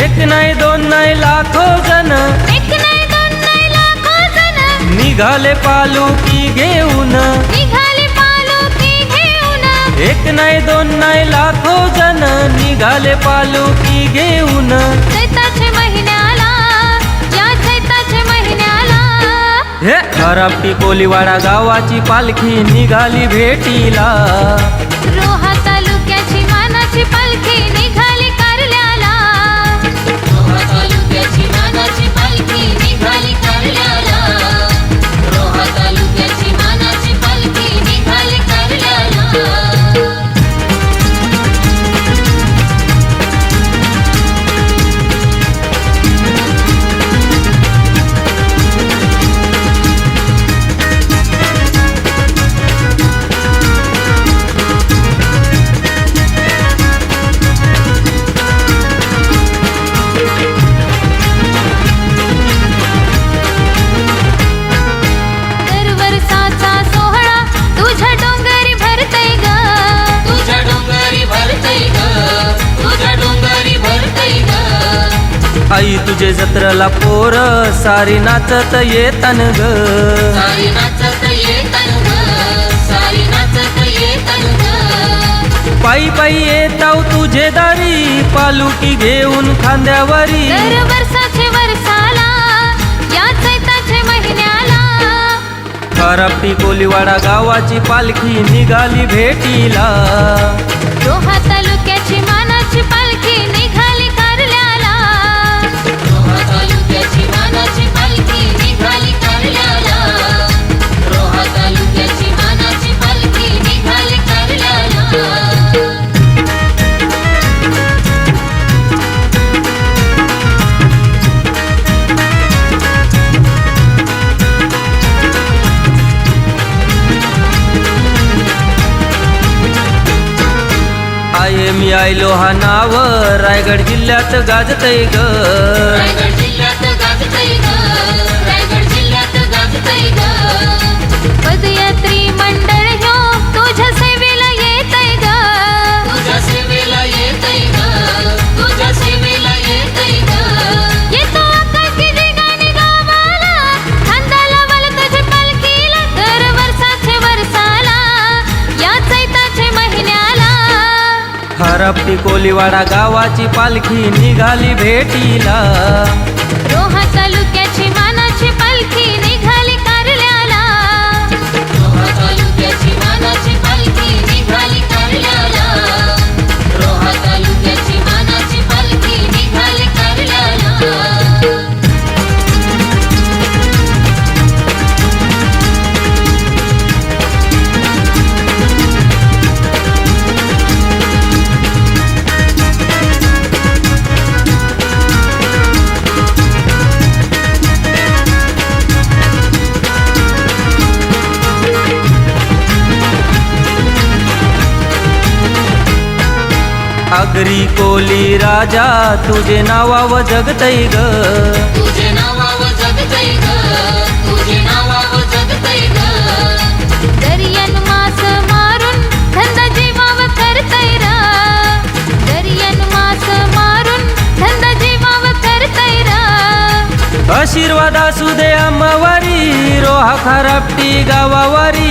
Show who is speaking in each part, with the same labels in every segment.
Speaker 1: एक नाही दोन नाही लाखो जण.
Speaker 2: एक नाही दोन नाही लाखो जण.
Speaker 1: निघाले पालुकी घेऊन.
Speaker 2: निघाले पालखी घेऊन.
Speaker 1: एक नाही दोन नाही लाखो जण. निघाले पालुकी घेऊन.
Speaker 2: चैताचे महिन्याला या चैताचे महिन्याला.
Speaker 1: हे खराबटी कोलीवाडा गावाची पालखी निघाली भेटीला.
Speaker 2: डोंगरी भरतय ग तुझ्या डोंगरी भरतय ग
Speaker 1: आई तुझे जत्रला पोर सारी नाचत येतन ग.
Speaker 2: सारी नाचत येतन ग सारी नाचत येतन ग.
Speaker 1: पायी पायी येताव तुझे दारी पालुकी घेऊन खांद्यावरी. खराबटी कोलीवाडा गावाची पालखी निघाली भेटीला.
Speaker 2: रोहा तालुक्याची
Speaker 1: आयलो हा नाव रायगड जिल्ह्यात गाजतय ग. हरपती कोलीवाडा गावाची पालखी निघाली भेटीला. आगरी कोली राजा तुझे नावाव जगतय ग.
Speaker 2: तुझे नावाव जगतय ग. तुझे नावाव जगतय ग. दर्यन मास मारून धंदा जीवाव करतय र. दर्यन मास मारून धंदा जीवाव करतय र.
Speaker 1: आशीर्वाद असू दे अम्मावारी रोहा खराबटी गावावारी.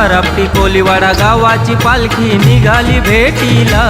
Speaker 1: खराबटी कोलीवाडा गावाची पालखी निघाली भेटीला.